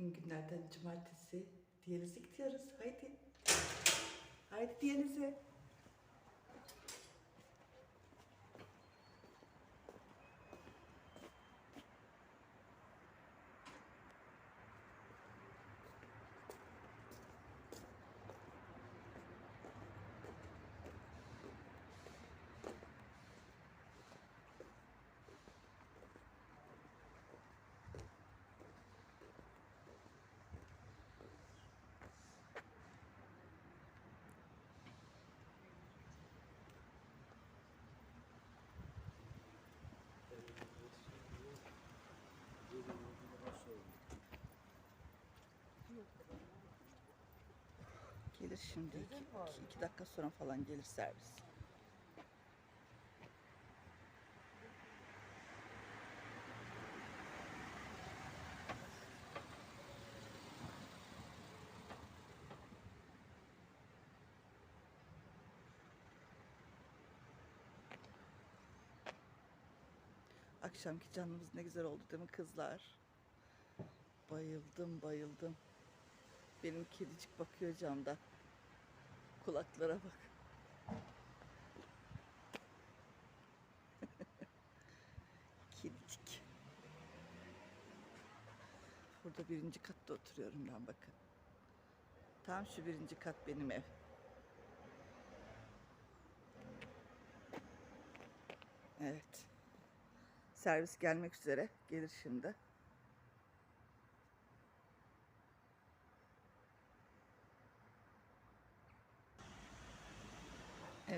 Bugün günlerden cumartesi. Diyalize gidiyoruz. Haydi. Haydi diyalize. Gelir şimdi. iki, iki, iki dakika sonra falan gelir servis. Akşamki canımız ne güzel oldu değil mi kızlar? Bayıldım bayıldım. Benim kedicik bakıyor camda. Kulaklara bak. kedicik. Burada birinci katta oturuyorum ben bakın. Tam şu birinci kat benim ev. Evet. Servis gelmek üzere. Gelir şimdi.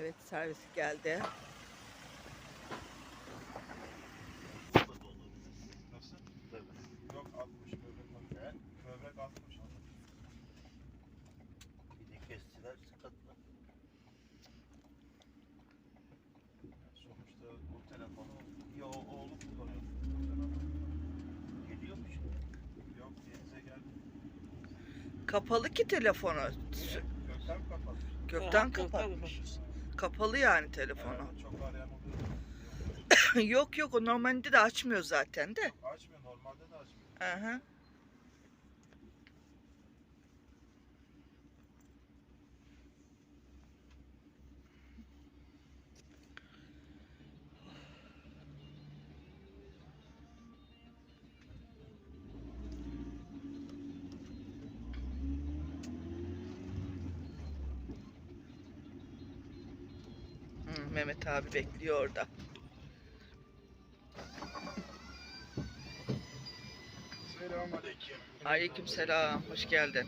Evet servis geldi. Yok 60 böbrek var. Böbrek 60 ama. Bir de kestiler sıkıntı. Sonuçta bu telefonu ya o oğlum kullanıyor. Geliyor mu şimdi? Yok denize geldi. Kapalı ki telefonu. Gökten kapalı? Gökten kapatmış. Kapalı yani telefonu. Evet, çok arayan oluyor. yok yok o normalde de açmıyor zaten de. Açmıyor normalde de açmıyor. Hı Mehmet abi bekliyor orada. Selamünaleyküm. Aleyküm selam, hoş geldin.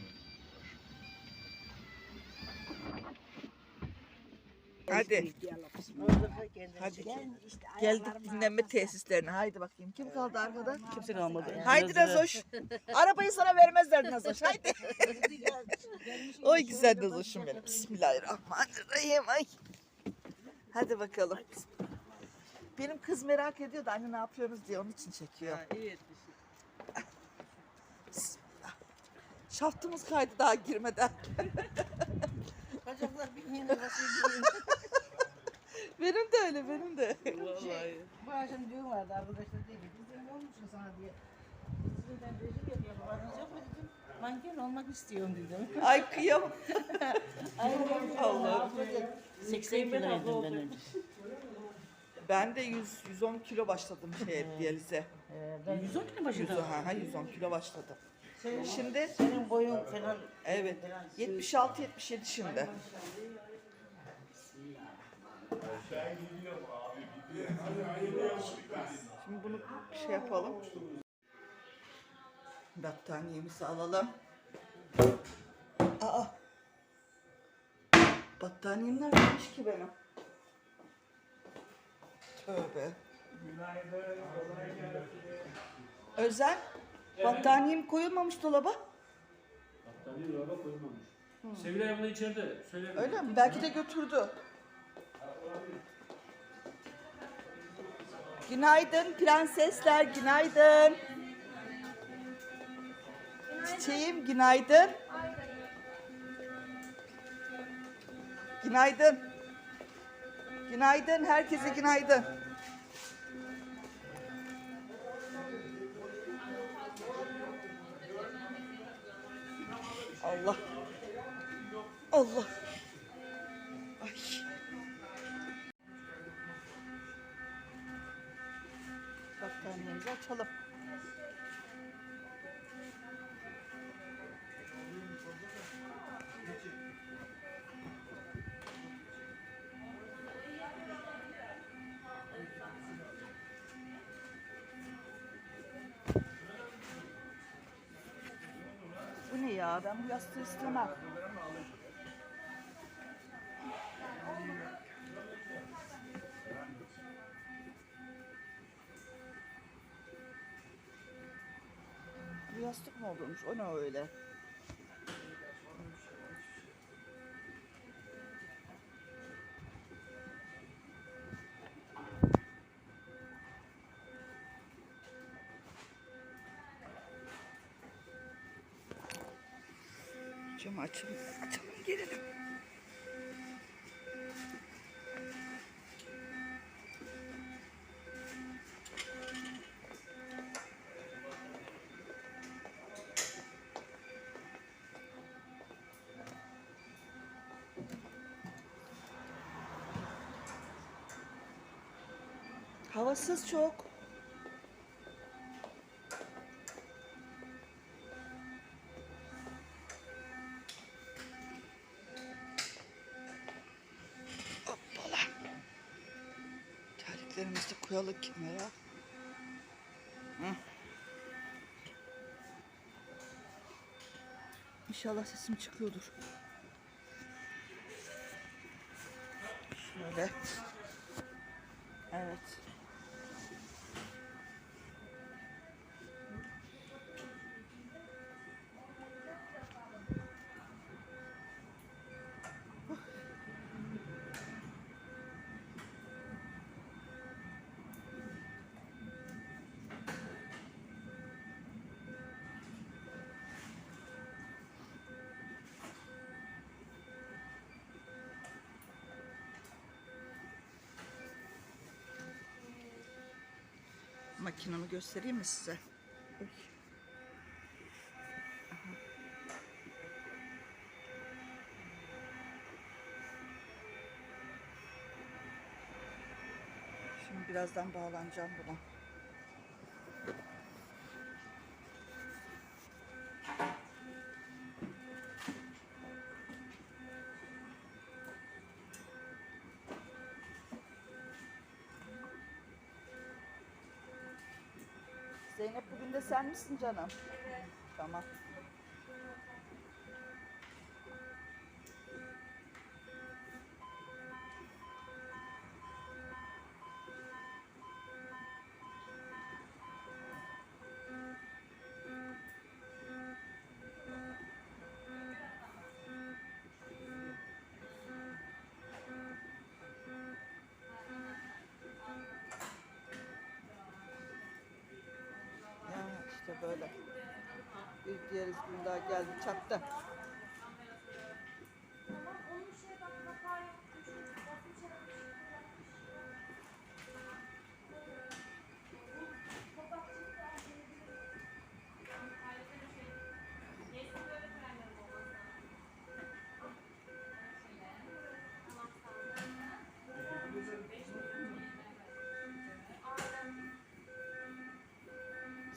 Hadi, hadi. Geldik dinlenme tesislerine. Haydi bakayım. Kim kaldı arkada? Kimse kalmadı. Haydi Nazoş. Arabayı sana vermezler Nazoş. Haydi. Oy güzel Nazoş'um benim. Bismillahirrahmanirrahim. Ay. Hadi bakalım. Benim kız merak ediyor da anne ne yapıyoruz diye onun için çekiyor. Bismillah. Şaftımız kaydı daha girmeden. Bacaklar bilmeyen nasıl benim de öyle benim de. Vallahi. Bu akşam düğün vardı arkadaşlar dedi. Bizim olmuş mu sana diye. Sizin ben rejim yapıyorum. Babanız yok mu dedim. Manken olmak istiyorum dedim. Ay kıyam. Allah. 80 kiloydum ben önce. Ben de 100 110 kilo başladım şey diyalize. Ee, ben 110 kilo 100, başladım. ha, ha, 110 kilo başladım. Senin, Şimdi senin boyun falan. evet 76 77 şimdi. Şimdi bunu şey yapalım. Battaniyemizi alalım. Aa. Battaniyem neredeymiş ki benim? Tövbe. Özel. Battaniyem koyulmamış dolaba. Battaniye dolaba koyulmamış. Sevilay abla içeride. Söyle. Öyle mi? Belki de götürdü. Günaydın prensesler, günaydın. Çiçeğim, günaydın. Günaydın. Günaydın, herkese günaydın. Allah. Allah. Ay. Battaniyemizi açalım. Ya? Ben bu yastığı istemem. Bu yastık mı olurmuş? O ne öyle? Camı açalım. Açalım gelelim. Havasız çok. Koyalım kenara. Hı. İnşallah sesim çıkıyordur. Şöyle. Evet. Makinamı göstereyim mi size? Şimdi birazdan bağlanacağım buna. Sen misin canım? Tamam. Bir diğer gün daha geldi çattı.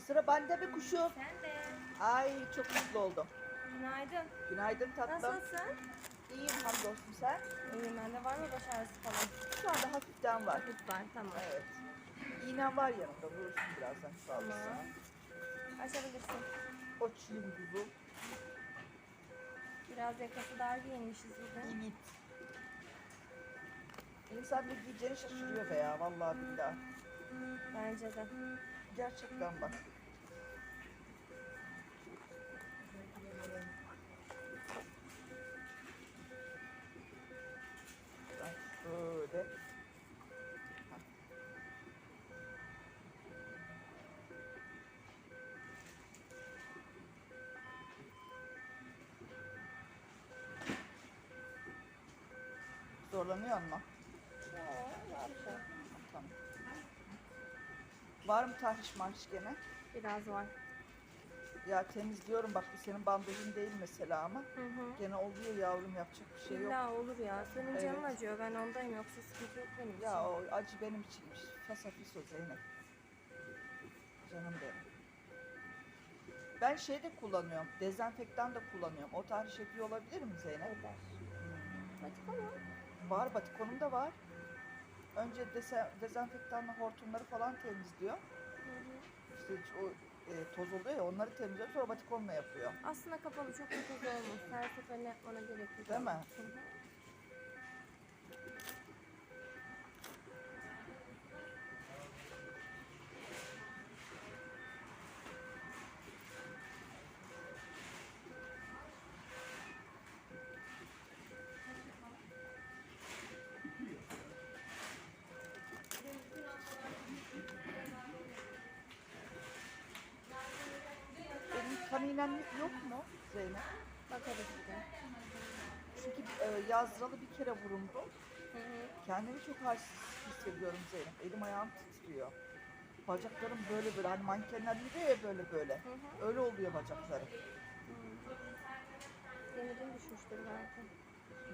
Sıra bende mi kuşu? Sen de. Ay çok mutlu oldum. Günaydın. Günaydın tatlım. Nasılsın? İyiyim hamdolsun sen. İyiyim ben de. Var mı baş ağrısı falan? Şu anda hafiften var. Lütfen tamam. Evet. İğnem var yanımda. Vurursun birazdan. Olasın. Tamam. Açabilirsin. O çilim kuzu. Biraz yakası dar giyinmişiz bugün. İnit. İnsan ne giyeceğini şaşırıyor be ya. Vallahi billahi. Bence de. Gerçekten. Bak Zorlanıyor mu? Tamam. Var mı tahriş marş gene? Biraz var. Ya temizliyorum bak bu senin bandajın değil mesela ama Hı hı. gene oluyor yavrum yapacak bir şey yok. İlla olur ya. Senin Evet. canın acıyor. Ben ondayım yoksa sıkıntı yok benim için. Ya o acı benim içinmiş. Fasafis o Zeynep. Canım benim. Ben şey de kullanıyorum. Dezenfektan da kullanıyorum. O tahriş ediyor olabilir mi Zeynep? Eder. Batik ama. Var batikonum da var. Önce dese, dezenfektanla hortumları falan temizliyor. Hı hı. İşte o e, toz oluyor ya onları temizliyor sonra batikonla yapıyor. Aslında kapalı çok da toz olmaz. Her seferinde yapmana gerek yok. Değil mi? Hı hı. Kaninen yok mu Zeynep? Bakarız bir de. Çünkü e, yazralı bir kere vurundum. Hı hı. Kendimi çok halsiz hissediyorum Zeynep. Elim ayağım titriyor. Bacaklarım böyle böyle hani mankenler yürüyor ya böyle böyle. Hı hı. Öyle oluyor bacaklarım. Demirin düşmüştür belki.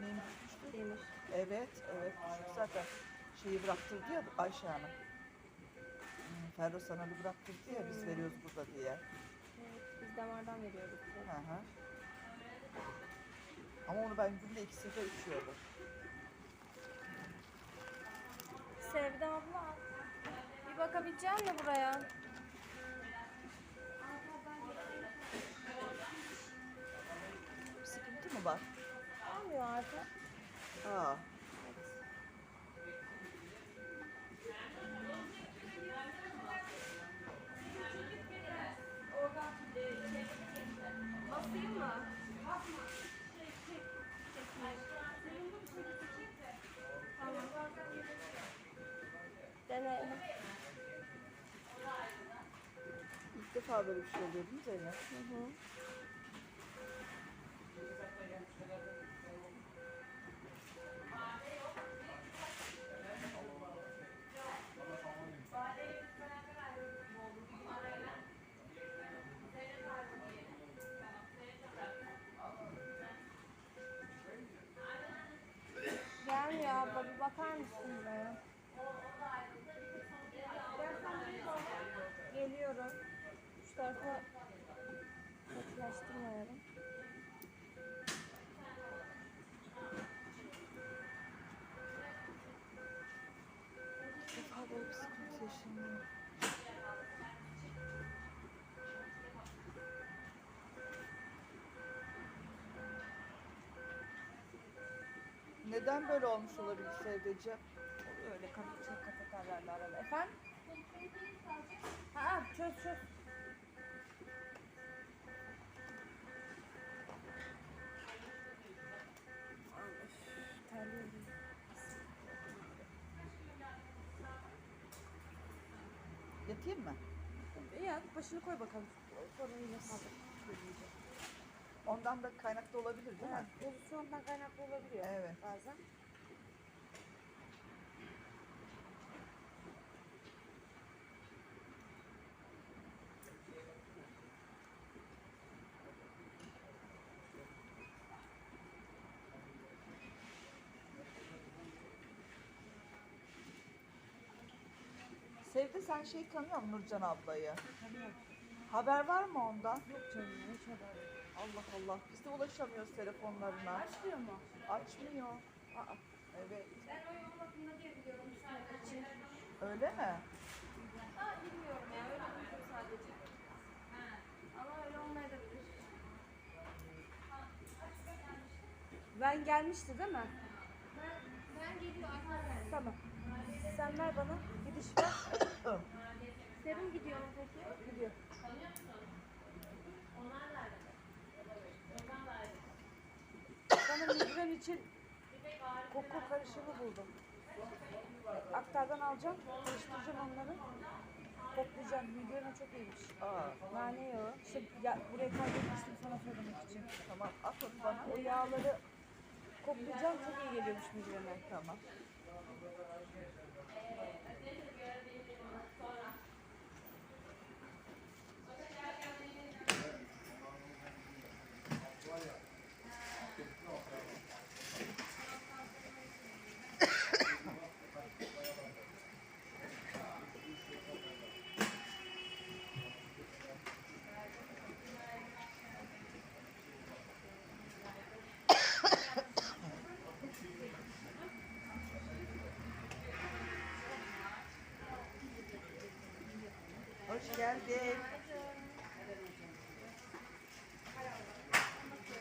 Neyim düşmüştü? Demir. Evet, evet. Düşük zaten şeyi bıraktırdı ya Ayşe Hanım. Hmm, Ferro Sanal'ı bıraktırdı ya biz Hmm. veriyoruz burada diye. Damardan veriyoruz. Hı hı. Ama onu ben günde iki sefer içiyordum. Sevda abla. Bir bakabilecek misin buraya? Sıkıntı mı var? Almıyor artık. Aa, ilk defa böyle bir şey oluyor değil Zeynep? Hı hı. Gelmiyor abla bir bakar mısın buraya? Neden böyle olmuş olabilir Sevdeciğim? Öyle kapı çok kapatarlarla arada. Efendim? Ha çöz çöz. Yatayım mı? Ya başını koy bakalım. Sonra yine kaldır. Ondan da kaynaklı olabilir değil mi? Pozisyondan kaynaklı olabiliyor Evet. bazen. Sevde sen şey tanıyor musun Nurcan ablayı? Haber var mı ondan? Yok canım hiç haber yok. Allah Allah. Biz de ulaşamıyoruz telefonlarına. Açmıyor mu? Açmıyor. Aa, evet. Ben o yoğun bakımda diye biliyorum için. Öyle mi? Ha bilmiyorum ya öyle duydum sadece. Ama öyle olmayabilir. Ben gelmişti değil mi? Ben geliyor arkadaşlar. Tamam. Sen ver bana. Gidiş ver. Serum gidiyor mu peki? Gidiyor. Migren için koku karışımı buldum. Aktardan alacağım, karıştıracağım onları. Koklayacağım. Migrene çok iyiymiş. Aa, Nane yağı. İşte ya, buraya kaydetmiştim sana söylemek için. tamam. At onu bana. O yağları koklayacağım çok iyi geliyormuş migrene. Tamam. Geldim.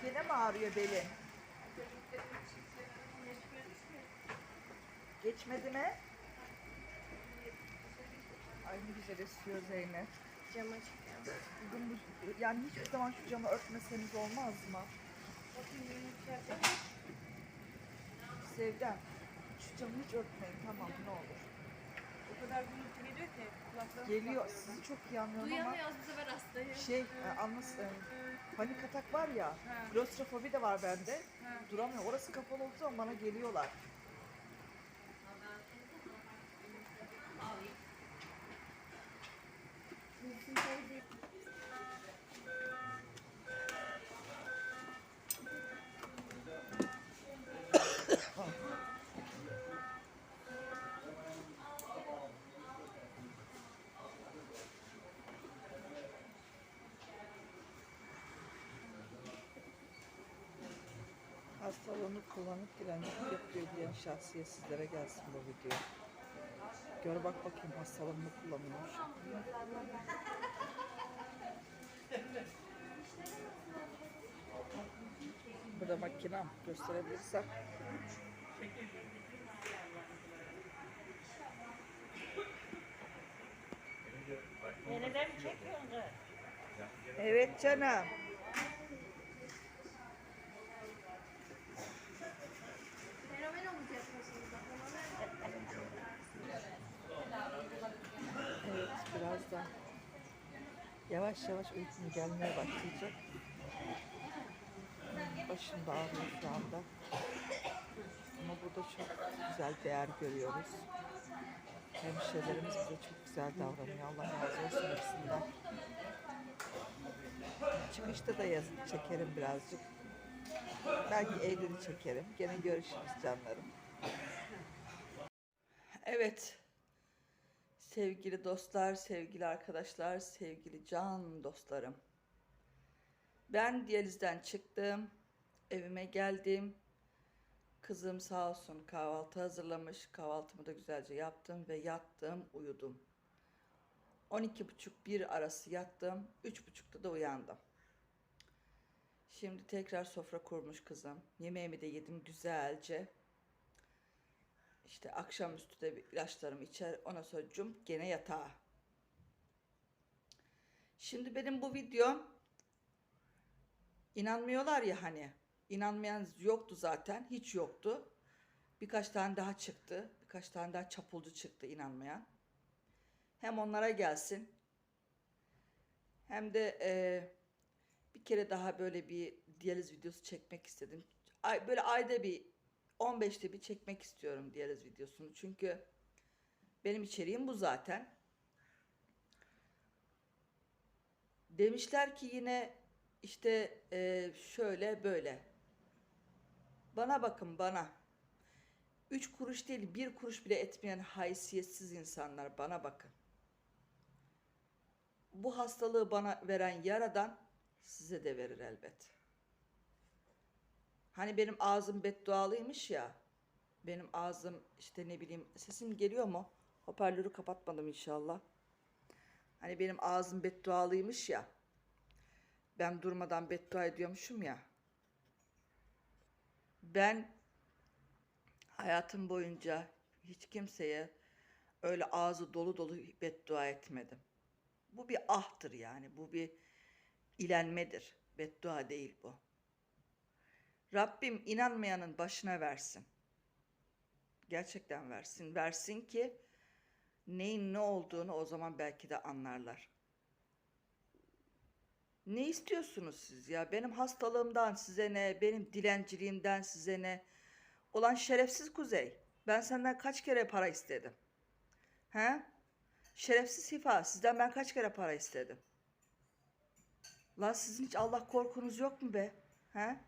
Yine mi ağrıyor belin? Geçmedi mi? Ay ne güzel esiyor Zeynep. Cama çıkıyor. Bugün bu, yani hiçbir zaman şu camı örtmeseniz olmaz mı? Sevdem, şu camı hiç örtmeyin tamam ne olur. Kadar gürültü geliyor ki kulaklarım. Geliyor, sizi çok iyi anlıyorum ama Duyamıyoruz bu sefer hastayı. şey, e, anlas, e, panik atak var ya, Ha. klostrofobi de var bende. Ha. Duramıyor, orası kapalı olduğu zaman bana geliyorlar. Hastalığını kullanıp dirençlik yapıyor diyen şahsiye sizlere gelsin bu video. Gör bak bakayım hastalığını kullanıyor. Burada makinem gösterebilirsem. Nereleri çekiyorsun kız? Evet canım. Fenomen olacaksınız. Evet birazdan yavaş yavaş uykum gelmeye başlayacak. Başım da ağrıyor şu anda. Ama burada çok güzel değer görüyoruz. Hemşehrilerimiz bize çok güzel davranıyor. Allah razı olsun hepsinden. Çıkışta da yazın çekerim birazcık. Belki Eylül'ü çekerim. Gene görüşürüz canlarım. Evet. Sevgili dostlar, sevgili arkadaşlar, sevgili can dostlarım. Ben diyalizden çıktım. Evime geldim. Kızım sağ olsun kahvaltı hazırlamış. Kahvaltımı da güzelce yaptım ve yattım, uyudum. 12.30-1 arası yattım. 3.30'da da uyandım. Şimdi tekrar sofra kurmuş kızım. Yemeğimi de yedim güzelce. İşte akşamüstü de bir ilaçlarımı içer. Ona sonra gene yatağa. Şimdi benim bu videom inanmıyorlar ya hani. İnanmayan yoktu zaten. Hiç yoktu. Birkaç tane daha çıktı. Birkaç tane daha çapulcu çıktı inanmayan. Hem onlara gelsin. Hem de eee, bir kere daha böyle bir diyaliz videosu çekmek istedim. Ay, böyle ayda bir 15'te bir çekmek istiyorum diyaliz videosunu. Çünkü benim içeriğim bu zaten. Demişler ki yine işte eee, şöyle böyle. Bana bakın bana. Üç kuruş değil bir kuruş bile etmeyen haysiyetsiz insanlar bana bakın. Bu hastalığı bana veren yaradan size de verir elbet. Hani benim ağzım beddualıymış ya. Benim ağzım işte ne bileyim sesim geliyor mu? Hoparlörü kapatmadım inşallah. Hani benim ağzım beddualıymış ya. Ben durmadan beddua ediyormuşum ya. Ben hayatım boyunca hiç kimseye öyle ağzı dolu dolu beddua etmedim. Bu bir ahtır yani. Bu bir ilenmedir. Beddua değil bu. Rabbim inanmayanın başına versin. Gerçekten versin. Versin ki neyin ne olduğunu o zaman belki de anlarlar. Ne istiyorsunuz siz ya? Benim hastalığımdan size ne? Benim dilenciliğimden size ne? Ulan şerefsiz Kuzey. Ben senden kaç kere para istedim? He? Şerefsiz Hifa. Sizden ben kaç kere para istedim? Lan sizin hiç Allah korkunuz yok mu be? He?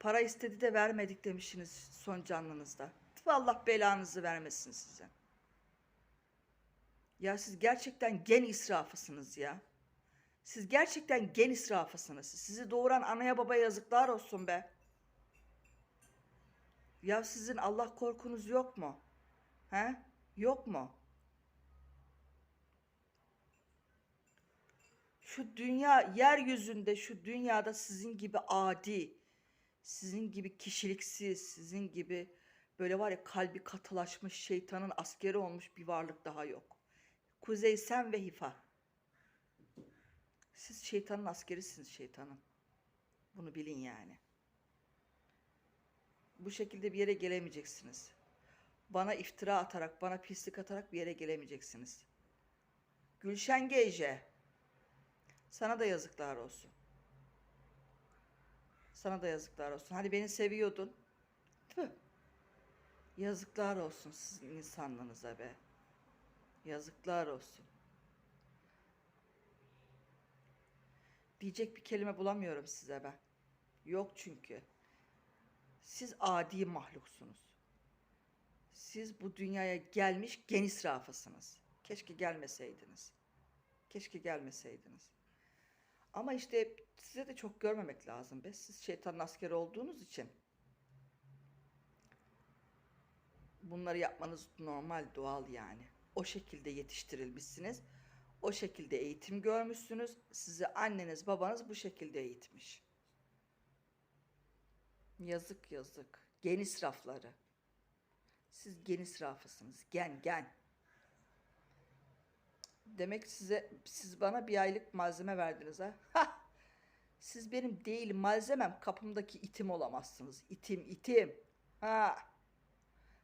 Para istedi de vermedik demişsiniz son canlınızda. Allah belanızı vermesin size. Ya siz gerçekten gen israfısınız ya. Siz gerçekten gen israfısınız. Sizi doğuran anaya babaya yazıklar olsun be. Ya sizin Allah korkunuz yok mu? He? Yok mu? Şu dünya, yeryüzünde şu dünyada sizin gibi adi, sizin gibi kişiliksiz, sizin gibi böyle var ya kalbi katılaşmış şeytanın askeri olmuş bir varlık daha yok. Kuzey sen ve Hifa. Siz şeytanın askerisiniz şeytanın. Bunu bilin yani. Bu şekilde bir yere gelemeyeceksiniz. Bana iftira atarak, bana pislik atarak bir yere gelemeyeceksiniz. Gülşen Geyce. Sana da yazıklar olsun. Sana da yazıklar olsun. Hani beni seviyordun. Tüh. Yazıklar olsun sizin insanlığınıza be. Yazıklar olsun. Diyecek bir kelime bulamıyorum size ben. Yok çünkü. Siz adi mahluksunuz. Siz bu dünyaya gelmiş gen israfısınız. Keşke gelmeseydiniz. Keşke gelmeseydiniz. Ama işte size de çok görmemek lazım be. Siz şeytanın askeri olduğunuz için. Bunları yapmanız normal, doğal yani. O şekilde yetiştirilmişsiniz. O şekilde eğitim görmüşsünüz. Sizi anneniz, babanız bu şekilde eğitmiş. Yazık yazık. Gen israfları. Siz gen israfısınız. Gen gen. Demek size siz bana bir aylık malzeme verdiniz ha. Siz benim değil malzemem kapımdaki itim olamazsınız. İtim itim. Ha.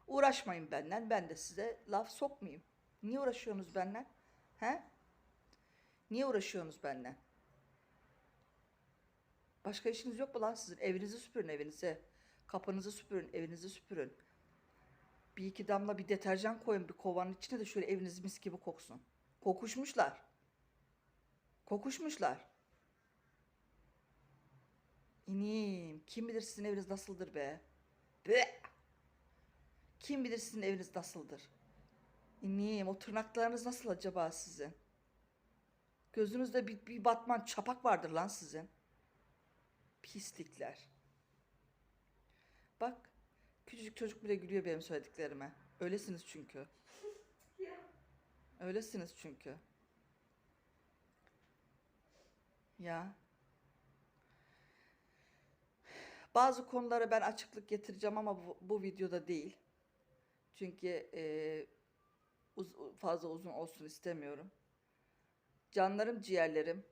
Uğraşmayın benden. Ben de size laf sokmayayım. Niye uğraşıyorsunuz benden? He? Niye uğraşıyorsunuz benden? Başka işiniz yok mu lan sizin? Evinizi süpürün evinize. Kapınızı süpürün, evinizi süpürün. Bir iki damla bir deterjan koyun bir kovanın içine de şöyle eviniz mis gibi koksun. Kokuşmuşlar. Kokuşmuşlar. İnim. Kim bilir sizin eviniz nasıldır be? Be. Kim bilir sizin eviniz nasıldır? İnim. O tırnaklarınız nasıl acaba sizin? Gözünüzde bir, bir batman çapak vardır lan sizin. Pislikler. Bak. Küçücük çocuk bile gülüyor benim söylediklerime. Öylesiniz çünkü. Öylesiniz çünkü. Ya. Bazı konulara ben açıklık getireceğim ama bu, bu videoda değil. Çünkü eee, uz- fazla uzun olsun istemiyorum. Canlarım, ciğerlerim,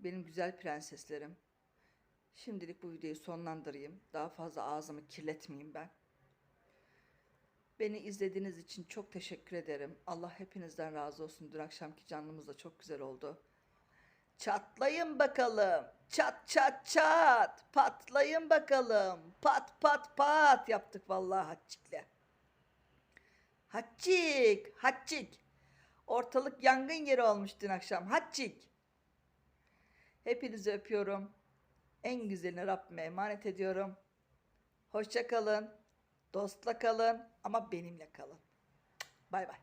benim güzel prenseslerim. Şimdilik bu videoyu sonlandırayım. Daha fazla ağzımı kirletmeyeyim ben. Beni izlediğiniz için çok teşekkür ederim. Allah hepinizden razı olsun. Dün akşamki canlımız da çok güzel oldu. Çatlayın bakalım. Çat çat çat. Patlayın bakalım. Pat pat pat yaptık vallahi Haccik'le. Haccik, Haccik. Ortalık yangın yeri olmuş dün akşam. Haccik. Hepinizi öpüyorum. En güzelini Rabbime emanet ediyorum. Hoşça kalın. Dostla kalın ama benimle kalın. Bay bay.